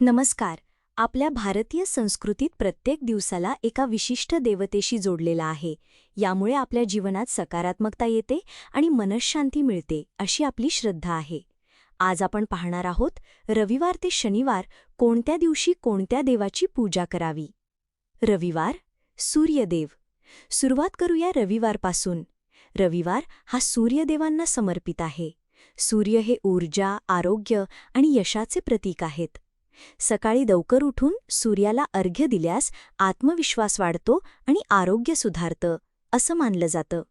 नमस्कार. आपल्या भारतीय संस्कृतीत प्रत्येक दिवसाला एका विशिष्ट देवतेशी जोडलेला आहे. यामुळे आपल्या जीवनात सकारात्मकता येते आणि मनशांती मिळते अशी आपली श्रद्धा आहे. आज आपण पाहणार आहोत रविवार ते शनिवार कोणत्या दिवशी कोणत्या देवाची पूजा करावी? रविवार सूर्यदेव. सुरुवात करूया रविवारपासून. रविवार हा सूर्यदेवांना समर्पित आहे. सूर्य हे ऊर्जा आरोग्य आणि यशाचे प्रतीक आहेत. सकाळी लवकर उठून सूर्याला अर्घ्य दिल्यास आत्मविश्वास वाढतो आणि आरोग्य सुधारतं असं मानलं जातं.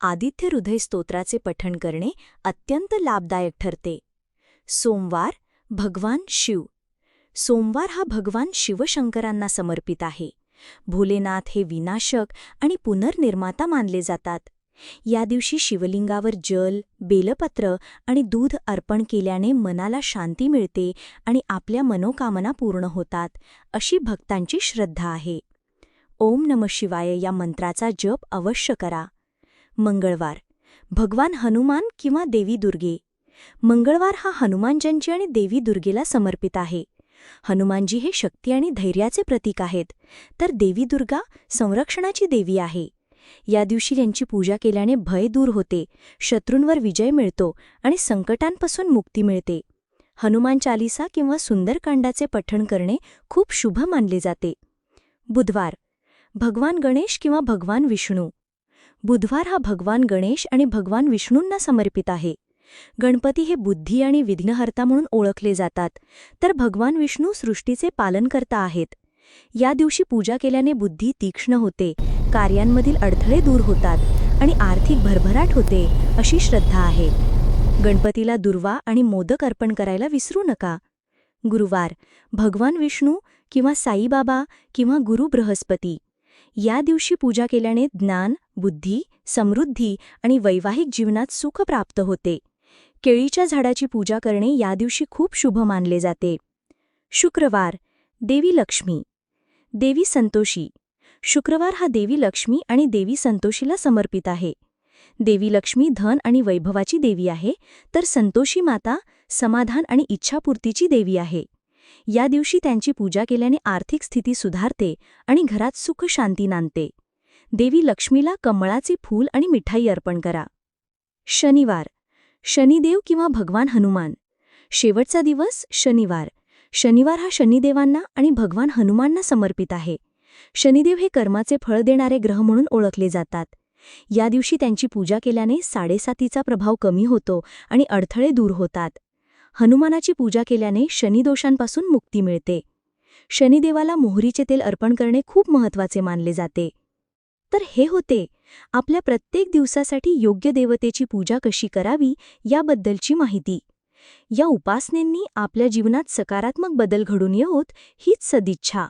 आदित्य हृदय स्तोत्राचे पठण करणे अत्यंत लाभदायक ठरते. सोमवार भगवान शिव. सोमवार हा भगवान शिवशंकरांना समर्पित आहे. भोलेनाथ हे विनाशक आणि पुनर्निर्माता मानले जातात. या दिवशी शिवलिंगावर जल बेलपत्र आणि दूध अर्पण केल्याने मनाला शांती मिळते आणि आपल्या मनोकामना पूर्ण होतात अशी भक्तांची श्रद्धा आहे. ओम नम शिवाय या मंत्राचा जप अवश्य करा. मंगळवार. भगवान हनुमान किंवा देवी दुर्गे. मंगळवार हा हनुमानजंची आणि देवी दुर्गेला समर्पित आहे. हनुमानजी हे शक्ती आणि धैर्याचे प्रतीक आहेत. तर देवी दुर्गा संरक्षणाची देवी आहे. या दिवशी त्यांची पूजा केल्याने भय दूर होते. शत्रूंवर विजय मिळतो आणि संकटांपासून मुक्ती मिळते. हनुमान चालिसा किंवा सुंदरकांडाचे पठण करणे खूप शुभ मानले जाते. बुधवार. भगवान गणेश किंवा भगवान विष्णू. बुधवार हा भगवान गणेश आणि भगवान विष्णूंना समर्पित आहे. गणपती हे बुद्धी आणि विघ्नहर्ता म्हणून ओळखले जातात तर भगवान विष्णू सृष्टीचे पालनकर्ता आहेत. या दिवशी पूजा केल्याने बुद्धी तीक्ष्ण होते कार्यांमधील अडथळे दूर होतात आणि आर्थिक भरभराट होते अशी श्रद्धा आहे. गणपतीला दुर्वा आणि मोदक अर्पण करायला विसरू नका. गुरुवार भगवान विष्णू किंवा साईबाबा किंवा गुरु बृहस्पती. या दिवशी पूजा केल्याने ज्ञान बुद्धी समृद्धी आणि वैवाहिक जीवनात सुख प्राप्त होते. केळीच्या झाडाची पूजा करणे या दिवशी खूप शुभ मानले जाते. शुक्रवार देवी लक्ष्मी. देवी संतोषी. शुक्रवार हा देवी लक्ष्मी आणि देवी संतोषीला समर्पित आहे. देवी लक्ष्मी धन आणि वैभवाची देवी आहे तर संतोषी माता समाधान आणि इच्छापूर्तीची देवी आहे. या दिवशी त्यांची पूजा केल्याने आर्थिक स्थिती सुधारते आणि घरात सुख शांती नांदते. देवी लक्ष्मीला कमळाचे फूल आणि मिठाई अर्पण करा. शनिवार. शनिदेव किंवा भगवान हनुमान. शेवटचा दिवस शनिवार. शनिवार हा शनिदेवांना आणि भगवान हनुमानना समर्पित आहे. शनिदेव हे कर्माचे फळ देणारे ग्रह म्हणून ओळखले जातात. या दिवशी त्यांची पूजा केल्याने साडेसातीचा प्रभाव कमी होतो आणि अडथळे दूर होतात. हनुमानाची पूजा केल्याने शनिदोषांपासून मुक्ती मिळते. शनिदेवाला मोहरीचे तेल अर्पण करणे खूप महत्त्वाचे मानले जाते. तर हे होते आपल्या प्रत्येक दिवसासाठी योग्य देवतेची पूजा कशी करावी याबद्दलची माहिती. या उपासनेंनी आपल्या जीवनात सकारात्मक बदल घडून येवोत हीच सदिच्छा.